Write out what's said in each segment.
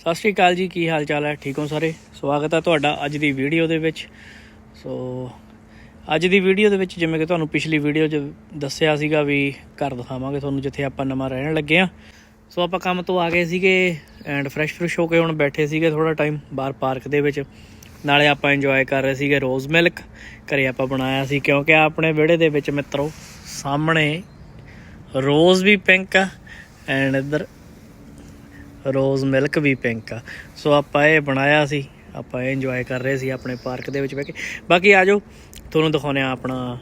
ਸਤਿ ਸ਼੍ਰੀ ਅਕਾਲ ਜੀ, ਕੀ ਹਾਲ ਚਾਲ ਹੈ? ਠੀਕ ਹੋ ਸਾਰੇ? ਸਵਾਗਤ ਹੈ ਤੁਹਾਡਾ ਅੱਜ ਦੀ ਵੀਡੀਓ ਦੇ ਵਿੱਚ। ਸੋ, ਅੱਜ ਦੀ ਵੀਡੀਓ ਦੇ ਵਿੱਚ ਜਿਵੇਂ ਕਿ ਤੁਹਾਨੂੰ ਪਿਛਲੀ ਵੀਡੀਓ 'ਚ ਦੱਸਿਆ ਸੀਗਾ ਵੀ ਘਰ ਦਿਖਾਵਾਂਗੇ ਤੁਹਾਨੂੰ, ਜਿੱਥੇ ਆਪਾਂ ਨਵਾਂ ਰਹਿਣ ਲੱਗੇ ਆ ਸੋ, ਆਪਾਂ ਕੰਮ ਤੋਂ ਆ ਗਏ ਸੀਗੇ ਐਂਡ ਫਰੈਸ਼ ਫਰੈਸ਼ ਹੋ ਕੇ ਹੁਣ ਬੈਠੇ ਸੀਗੇ ਥੋੜਾ ਟਾਈਮ ਬਾਹਰ ਪਾਰਕ ਦੇ ਵਿੱਚ। ਨਾਲੇ ਆਪਾਂ ਇੰਜੋਏ ਕਰ ਰਹੇ ਸੀਗੇ ਰੋਜ਼ ਮਿਲਕ ਘਰੇ ਆਪਾਂ ਬਣਾਇਆ ਸੀ, ਕਿਉਂਕਿ ਆਪਣੇ ਵਿਹੜੇ ਦੇ ਵਿੱਚ ਮਿੱਤਰੋ, ਸਾਹਮਣੇ ਰੋਜ਼ ਵੀ ਪਿੰਕ ਆ। ਐਂਡ ਇੱਧਰ ਰੋਜ਼ ਮਿਲਕ ਵੀ ਪਿੰਕ ਆ। ਸੋ ਆਪਾਂ ਇਹ ਬਣਾਇਆ ਸੀ। ਆਪਾਂ ਇਹ ਇੰਜੋਏ ਕਰ ਰਹੇ ਸੀ ਆਪਣੇ ਪਾਰਕ ਦੇ ਵਿੱਚ ਬਹਿ ਕੇ। ਬਾਕੀ ਆਜੋ ਤੁਹਾਨੂੰ ਦਿਖਾਉਂਦੇ ਆ ਆਪਣਾ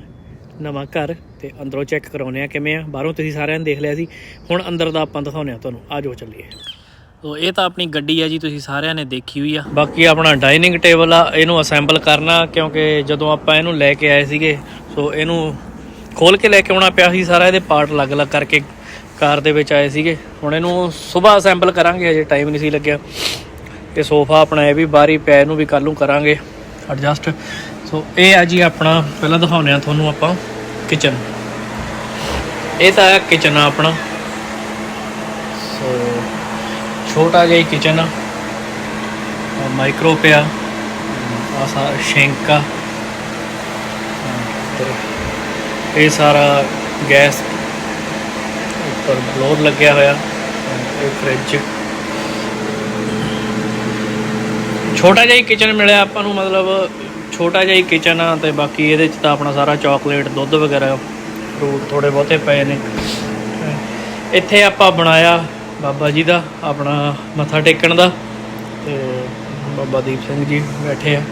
ਨਵਾਂ ਘਰ ਤੇ ਅੰਦਰੋਂ ਚੈੱਕ ਕਰਾਉਂਦੇ ਆ ਕਿਵੇਂ ਆ। ਬਾਹਰੋਂ ਤੁਸੀਂ ਸਾਰਿਆਂ ਨੇ ਦੇਖ ਲਿਆ ਸੀ। ਹੁਣ ਅੰਦਰ ਦਾ ਆਪਾਂ ਦਿਖਾਉਂਦੇ ਆ ਤੁਹਾਨੂੰ। ਆਜੋ ਚੱਲੀਏ। ਸੋ ਇਹ ਤਾਂ ਆਪਣੀ ਗੱਡੀ ਆ ਜੀ ਤੁਸੀਂ ਸਾਰਿਆਂ ਨੇ ਦੇਖੀ ਹੋਈ ਆ। ਬਾਕੀ ਆਪਣਾ ਡਾਈਨਿੰਗ ਟੇਬਲ ਆ ਇਹਨੂੰ ਅਸੈਂਬਲ ਕਰਨਾ ਕਿਉਂਕਿ ਜਦੋਂ ਆਪਾਂ ਇਹਨੂੰ ਲੈ ਕੇ ਆਏ ਸੀਗੇ ਸੋ ਇਹਨੂੰ ਖੋਲ ਕੇ ਲੈ ਕੇ ਆਉਣਾ ਪਿਆ ਸੀ ਸਾਰਾ ਇਹਦੇ ਪਾਰਟ ਅਲੱਗ-ਅਲੱਗ ਕਰਕੇ ਕਾਰ ਦੇ ਵਿੱਚ ਆਏ ਸੀਗੇ। ਹੁਣ ਇਹਨੂੰ ਸਵੇਰ ਅਸੈਂਬਲ ਕਰਾਂਗੇ ਅਜੇ ਟਾਈਮ ਨਹੀਂ ਸੀ ਲੱਗਿਆ। ਤੇ ਸੋਫਾ ਆਪਣਾ ਇਹ ਵੀ ਬਾਹਰੀ ਪੈ ਨੂੰ ਵੀ ਕੱਲ ਨੂੰ ਕਰਾਂਗੇ ਐਡਜਸਟ ਸੋ ਇਹ ਆ ਜੀ ਆਪਣਾ, ਪਹਿਲਾਂ ਦਿਖਾਉਂਦੇ ਆ ਤੁਹਾਨੂੰ ਆਪਾਂ ਕਿਚਨ ਇਹ ਤਾਂ ਹੈ ਕਿਚਨ ਆ ਆਪਣਾ। ਸੋ ਛੋਟਾ ਜਿਹਾ ਕਿਚਨ ਆ। ਮਾਈਕਰੋ ਪਿਆ। ਆ। ਸਾਰਾ ਸ਼ੈਂਕ ਇਹ ਸਾਰਾ ਗੈਸ ਉੱਪਰ ਬਲੋਰ ਲੱਗਿਆ ਹੋਇਆ। ਇਹ ਫ੍ਰਿਜ ਛੋਟਾ ਜਿਹਾ ਹੀ ਕਿਚਨ ਮਿਲਿਆ ਆਪਾਂ ਨੂੰ, ਮਤਲਬ ਛੋਟਾ ਜਿਹਾ ਹੀ ਕਿਚਨ ਆ ਤੇ ਬਾਕੀ ਇਹਦੇ ਚ ਤਾਂ ਆਪਣਾ ਸਾਰਾ ਚਾਕਲੇਟ ਦੁੱਧ ਵਗੈਰਾ ਫਰੂਟ ਥੋੜੇ ਬਹੁਤੇ ਪਏ ਨੇ। ਇੱਥੇ ਆਪਾਂ ਬਣਾਇਆ ਬਾਬਾ ਜੀ ਦਾ, ਆਪਣਾ ਮੱਥਾ ਟੇਕਣ ਦਾ ਤੇ ਬਾਬਾ ਦੀਪ ਸਿੰਘ ਜੀ ਬੈਠੇ ਆ।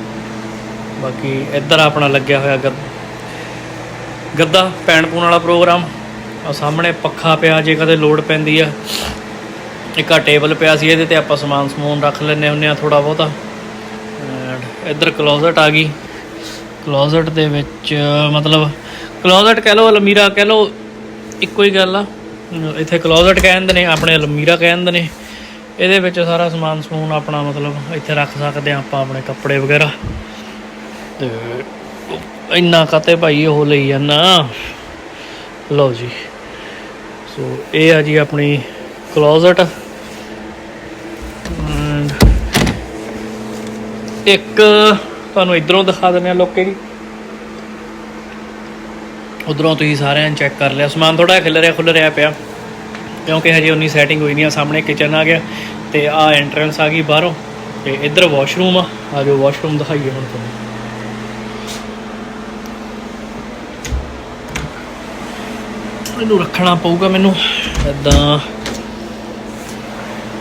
ਬਾਕੀ ਇੱਧਰ ਆਪਣਾ ਲੱਗਿਆ ਹੋਇਆ ਗੱਦਾ ਪੈਣ ਪੂਣ ਵਾਲਾ ਪ੍ਰੋਗਰਾਮ। ਆ ਸਾਹਮਣੇ ਪੱਖਾ ਪਿਆ, ਜੇ ਕਦੇ ਲੋਡ ਪੈਂਦੀ ਆ। ਇੱਕ ਆ ਟੇਬਲ ਪਿਆ ਸੀ, ਇਹਦੇ ਤੇ ਆਪਾਂ ਸਮਾਨ ਸਮੂਨ ਰੱਖ ਲੈਨੇ ਹੁੰਨੇ ਆ ਥੋੜਾ ਬਹੁਤਾ। ਐਂਡ ਇੱਧਰ ਕਲੋਜ਼ਟ ਆ ਗਈ। ਕਲੋਜ਼ਟ ਦੇ ਵਿੱਚ, ਮਤਲਬ ਕਲੋਜ਼ਟ ਕਹਿ ਲਓ, ਅਲਮੀਰਾ ਕਹਿ ਲਓ, ਇੱਕੋ ਹੀ ਗੱਲ ਆ। ਇੱਥੇ ਕਲੋਜ਼ਟ ਕਹਿੰਦੇ ਨੇ, ਆਪਣੇ ਅਲਮੀਰਾ ਕਹਿੰਦੇ ਨੇ। ਇਹਦੇ ਵਿੱਚ ਸਾਰਾ ਸਮਾਨ ਸਮੂਨ ਆਪਣਾ ਮਤਲਬ ਇੱਥੇ ਰੱਖ ਸਕਦੇ ਆ ਆਪਾਂ, ਆਪਣੇ ਕੱਪੜੇ ਵਗੈਰਾ। ਤੇ ਇੰਨਾ ਕਤੇ ਭਾਈ ਉਹ ਲਈ ਜਾਂਦਾ। ਲਓ ਜੀ। ਸੋ ਇਹ ਆ ਜੀ ਆਪਣੀ ਕਲੋਜ਼ਟ ਇੱਕ ਤੁਹਾਨੂੰ ਇਧਰੋਂ ਦਿਖਾ ਦਿੰਦੇ ਆ ਲੋਕੇ ਦੀ ਉਧਰੋਂ ਤੁਸੀਂ ਸਾਰਿਆਂ ਨੇ ਚੈੱਕ ਕਰ ਲਿਆ। ਸਮਾਨ ਥੋੜਾ ਖਿਲਰਿਆ ਰਿਹਾ ਪਿਆ, ਕਿਉਂਕਿ ਹਜੇ ਉਨੀ ਸੈਟਿੰਗ ਹੋਈ ਨਹੀਂ ਆ, ਸਾਹਮਣੇ ਕਿਚਨ ਆ ਗਿਆ ਤੇ ਆ ਐਂਟਰੈਂਸ ਆ ਗਈ ਬਾਹਰੋਂ ਤੇ ਇੱਧਰ ਵਾਸ਼ਰੂਮ ਆ। ਆ ਜੋ ਵਾਸ਼ਰੂਮ ਦਿਖਾਈਏ ਹੁਣ ਤੁਹਾਨੂੰ। ਇਹਨੂੰ ਰੱਖਣਾ ਪਊਗਾ ਮੈਨੂੰ। ਇਦਾਂ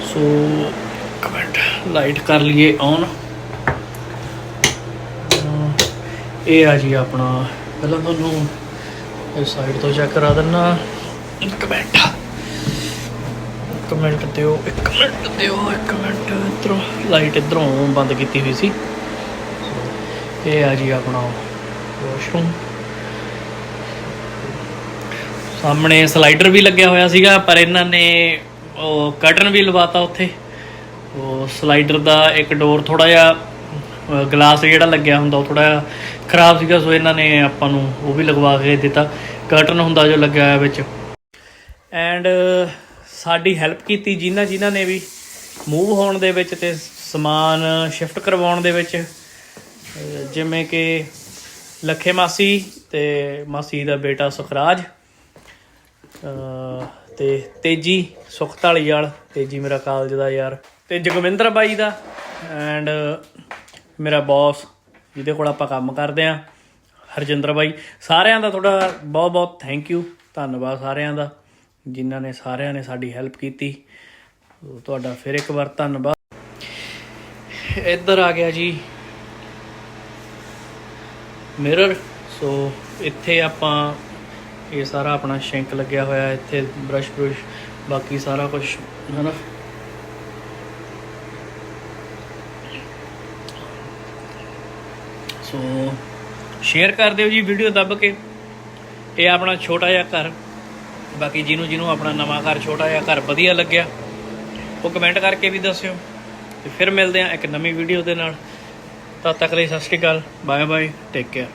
ਸੋ, ਇੱਕ ਮਿੰਟ, ਲਾਈਟ ਕਰ ਲਈਏ ਔਨ ਇਹ ਆ ਜੀ ਆਪਣਾ। ਪਹਿਲਾਂ ਤੁਹਾਨੂੰ ਇਸ ਸਾਈਡ ਤੋਂ ਚੈੱਕ ਕਰਾ ਦਿੰਨਾ। ਇੱਕ ਮਿੰਟ। ਇੱਕ ਮਿੰਟ ਦਿਓ, ਇੱਕ ਮਿੰਟ ਦਿਓ, ਇੱਕ ਮਿੰਟ। ਇਧਰੋਂ ਲਾਈਟ ਇਧਰੋਂ ਬੰਦ ਕੀਤੀ ਹੋਈ ਸੀ। ਇਹ ਆ ਜੀ ਆਪਣਾ ਵਾਸ਼ਰੂਮ ਸਾਹਮਣੇ ਸਲਾਈਡਰ ਵੀ ਲੱਗਿਆ ਹੋਇਆ ਸੀਗਾ, ਪਰ ਇਹਨਾਂ ਨੇ ਉਹ ਕਰਟਨ ਵੀ ਲਵਾਤਾ ਉੱਥੇ। ਉਹ ਸਲਾਈਡਰ ਦਾ ਇੱਕ ਡੋਰ ਥੋੜਾ ਜਿਹਾ ਗਲਾਸ ਜਿਹੜਾ ਲੱਗਿਆ ਹੁੰਦਾ, ਉਹ ਥੋੜਾ ਖਰਾਬ ਸੀਗਾ, ਸੋ ਇਹਨਾਂ ਨੇ ਆਪਾਂ ਨੂੰ ਉਹ ਵੀ ਲਗਵਾ ਕੇ ਦਿੱਤਾ। ਕਰਟਨ ਹੁੰਦਾ ਜੋ ਲੱਗਿਆ ਹੋਇਆ ਵਿੱਚ। ਐਂਡ ਸਾਡੀ ਹੈਲਪ ਕੀਤੀ ਜਿਨ੍ਹਾਂ ਜਿਨ੍ਹਾਂ ਨੇ ਵੀ ਮੂਵ ਹੋਣ ਦੇ ਵਿੱਚ ਤੇ ਸਮਾਨ ਸ਼ਿਫਟ ਕਰਵਾਉਣ ਦੇ ਵਿੱਚ। ਜਿਵੇਂ ਕਿ ਲੱਖੇ ਮਾਸੀ ਤੇ ਮਾਸੀ ਦਾ ਬੇਟਾ ਸੁਖਰਾਜ। ਤੇ ਤੇਜੀ ਸੁਖ ਵਾਲ, ਤੇਜੀ ਮੇਰਾ ਕਾਲਜ ਦਾ ਯਾਰ। ਤੇ ਜਗਵਿੰਦਰ ਬਾਈ ਦਾ ਐਂਡ ਮੇਰਾ ਬੌਸ ਜਿਹਦੇ ਕੋਲ ਆਪਾਂ ਕੰਮ ਕਰਦੇ ਆ, ਹਰਜਿੰਦਰ ਬਾਈ। ਸਾਰਿਆਂ ਦਾ ਤੁਹਾਡਾ ਬਹੁਤ ਬਹੁਤ ਥੈਂਕ ਯੂ ਧੰਨਵਾਦ ਸਾਰਿਆਂ ਦਾ, ਜਿਨ੍ਹਾਂ ਨੇ ਸਾਰਿਆਂ ਨੇ ਸਾਡੀ ਹੈਲਪ ਕੀਤੀ। ਤੁਹਾਡਾ ਫਿਰ ਇੱਕ ਵਾਰ ਧੰਨਵਾਦ। ਇੱਧਰ ਆ ਗਿਆ ਜੀ ਮਿਰਰ ਸੋ ਇੱਥੇ ਆਪਾਂ ਇਹ ਸਾਰਾ ਆਪਣਾ ਸ਼ਿੰਕ ਲੱਗਿਆ ਹੋਇਆ ਇੱਥੇ ਬ੍ਰਸ਼ ਬ੍ਰਸ਼, ਬਾਕੀ ਸਾਰਾ ਕੁਝ ਹਨਾ? ਸੋ ਸ਼ੇਅਰ ਕਰ ਦਿਓ ਜੀ ਵੀਡੀਓ ਦੱਬ ਕੇ। ਇਹ ਆਪਣਾ ਛੋਟਾ ਜਿਹਾ ਘਰ। ਬਾਕੀ ਜਿਹਨੂੰ ਜਿਹਨੂੰ ਆਪਣਾ ਨਵਾਂ ਘਰ, ਛੋਟਾ ਜਿਹਾ ਘਰ ਵਧੀਆ ਲੱਗਿਆ, ਉਹ ਕਮੈਂਟ ਕਰਕੇ ਵੀ ਦੱਸਿਓ। ਤੇ ਫਿਰ ਮਿਲਦੇ ਆ ਇੱਕ ਨਵੀਂ ਵੀਡੀਓ ਦੇ ਨਾਲ। ਤਦ ਤੱਕ ਲਈ Sat Sri Akal. Bye bye take care